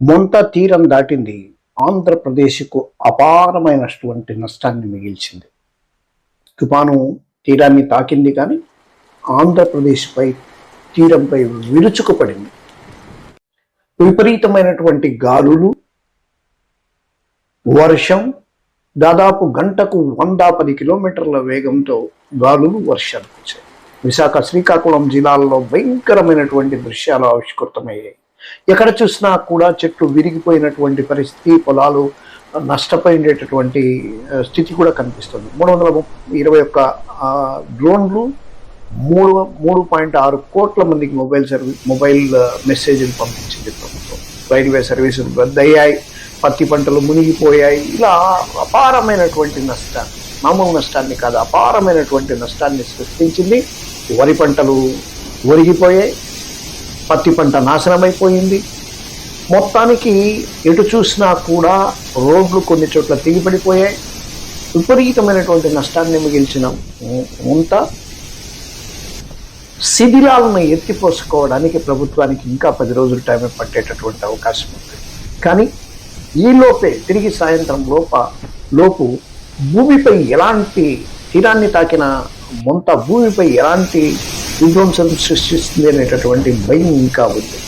మొంత తీరం దాటింది. ఆంధ్రప్రదేశ్కు అపారమైనటువంటి నష్టాన్ని మిగిల్చింది. తుపాను తీరాన్ని తాకింది కానీ ఆంధ్రప్రదేశ్పై తీరంపై విరుచుకుపడింది. విపరీతమైనటువంటి గాలులు వర్షం దాదాపు గంటకు వంద పది కిలోమీటర్ల వేగంతో గాలులు వర్షాలు వచ్చాయి. విశాఖ శ్రీకాకుళం జిల్లాల్లో భయంకరమైనటువంటి దృశ్యాలు ఆవిష్కృతమయ్యాయి. ఎక్కడ చూసినా కూడా చెట్లు విరిగిపోయినటువంటి పరిస్థితి పొలాలు నష్టపోయేటటువంటి స్థితి కూడా కనిపిస్తుంది. మూడు వందల ఇరవై ఒక్క డ్రోన్లు మూడు మూడు పాయింట్ ఆరు కోట్ల మందికి మొబైల్ సర్వీస్ మొబైల్ మెసేజ్లు పంపించింది ప్రభుత్వం. రైల్వే సర్వీసులు రద్దయ్యాయి పత్తి పంటలు మునిగిపోయాయి. ఇలా అపారమైనటువంటి నష్టాన్ని మామూలు నష్టాన్ని కాదు అపారమైనటువంటి నష్టాన్ని సృష్టించింది. వరి పంటలు ఒరిగిపోయాయి. పత్తి పంట నాశనమైపోయింది. మొత్తానికి ఎటు చూసినా కూడా రోడ్లు కొన్ని చోట్ల తెగిపడిపోయాయి విపరీతమైనటువంటి నష్టాన్ని మిగిల్చిన ముంత శిబిరాలను ఎత్తిపోసుకోవడానికి ప్రభుత్వానికి ఇంకా పది రోజులు టైం పట్టేటటువంటి అవకాశం ఉంది. కానీ ఈ లోపే తిరిగి సాయంత్రం లోప లోపు భూమిపై ఎలాంటి తీరాన్ని తాకిన ముంత భూమిపై ఎలాంటి విధ్వంసం సృష్టిస్తుంది అనేటటువంటి భయం ఇంకా ఉంది.